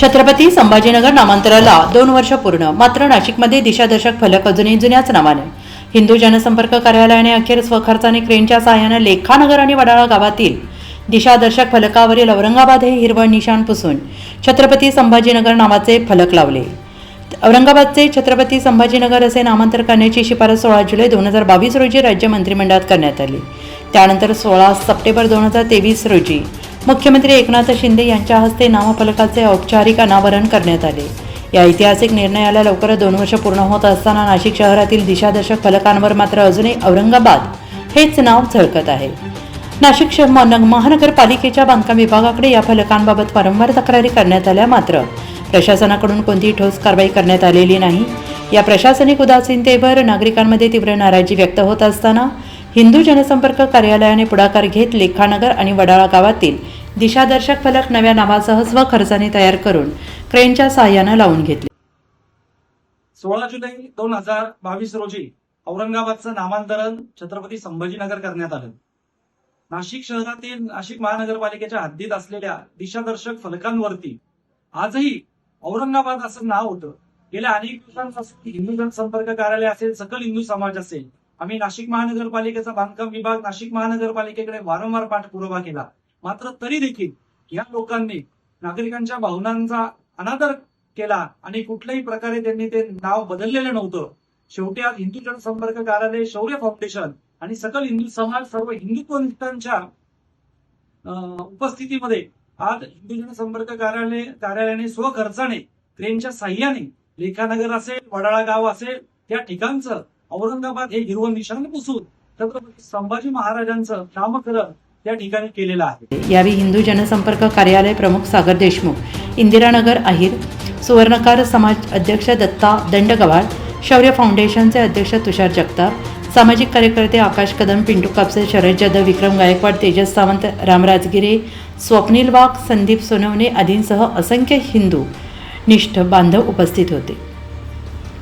छत्रपती संभाजीनगर नामांतराला दोन वर्ष पूर्ण. मात्र नाशिकमध्ये दिशादर्शक फलक अजूनही जुन्याच नावाने हिंदू जनसंपर्क कार्यालयाने अखेर स्वखर्चाने क्रेनच्या सहाय्याने लेखानगर आणि वडाळा गावातील दिशादर्शक फलकावरील औरंगाबाद हे हिरवळ निशाण पुसून छत्रपती संभाजीनगर नावाचे फलक लावले. औरंगाबादचे छत्रपती संभाजीनगर असे नामांतर करण्याची शिफारस सोळा जुलै दोन हजार बावीस रोजी राज्य मंत्रिमंडळात करण्यात आली. त्यानंतर सोळा सप्टेंबर दोन हजार तेवीस रोजी मुख्यमंत्री एकनाथ शिंदे यांच्या हस्ते नामफलकाचे औपचारिक अनावरण करण्यात आले. या ऐतिहासिक निर्णयाला लवकरच दोन वर्ष पूर्ण होत असताना नाशिक शहरातील दिशादर्शक फलकांवर मात्र अजूनही औरंगाबाद हेच नाव झळकत आहे. नाशिक शहर महानगरपालिकेच्या बांधकाम विभागाकडे या फलकांबाबत वारंवार तक्रारी करण्यात आल्या मात्र प्रशासनाकडून कोणतीही ठोस कारवाई करण्यात आलेली नाही. या प्रशासनिक उदासीनतेवर नागरिकांमध्ये तीव्र नाराजी व्यक्त होत असताना हिंदू जनसंपर्क कार्यालयाने पुढाकार घेत लेखानगर आणि वडाळा गावातील दिशादर्शक फलक नव्या नावासह स्वखर्चाने तयार करून क्रेनच्या सहाय्यानं लावून घेतले. सोळा जुलै दोन हजार बावीस रोजी औरंगाबादचं नामांतरण छत्रपती संभाजीनगर करण्यात आलं. नाशिक शहरातील नाशिक महानगरपालिकेच्या हद्दीत असलेल्या दिशादर्शक फलकांवरती आजही औरंगाबाद असं नाव होतं. गेल्या अनेक दिवसांपासून हिंदू जनसंपर्क कार्यालय असेल सकल हिंदू समाज असेल आम्ही नाशिक महानगरपालिकेचा बांधकाम विभाग नाशिक महानगरपालिकेकडे वारंवार पाठपुरावा केला. मात्र तरी देखील या लोकांनी नागरिकांच्या भावनांचा अनादर केला आणि कुठल्याही प्रकारे त्यांनी ते नाव बदललेलं नव्हतं. शेवटी आज हिंदू जनसंपर्क कार्यालय शौर्य फाउंडेशन आणि सकल हिंदू समाज सर्व हिंदुत्वनिष्ठांच्या अं, उपस्थितीमध्ये आज हिंदू जनसंपर्क कार्यालय कार्यालयाने स्वखर्चाने ट्रेनच्या साह्याने लेखानगर असेल वडाळा गाव असेल त्या ठिकाणचं औरंगाबाद हे हिरवं निशाण पुसून छत्रपती संभाजी महाराजांचं नामकरण त्या ठिकाणी केलेलं आहे. यावेळी हिंदू जनसंपर्क कार्यालय प्रमुख सागर देशमुख इंदिरानगर अहिर सुवर्णकार समाज अध्यक्ष दत्ता दंडगवाळ शौर्य फाउंडेशनचे अध्यक्ष तुषार जगताप सामाजिक कार्यकर्ते आकाश कदम पिंटू कापसे शरद जाधव विक्रम गायकवाड तेजस सावंत रामराजगिरे स्वप्नील वाघ संदीप सोनवणे आदींसह असंख्य हिंदू निष्ठ बांधव उपस्थित होते.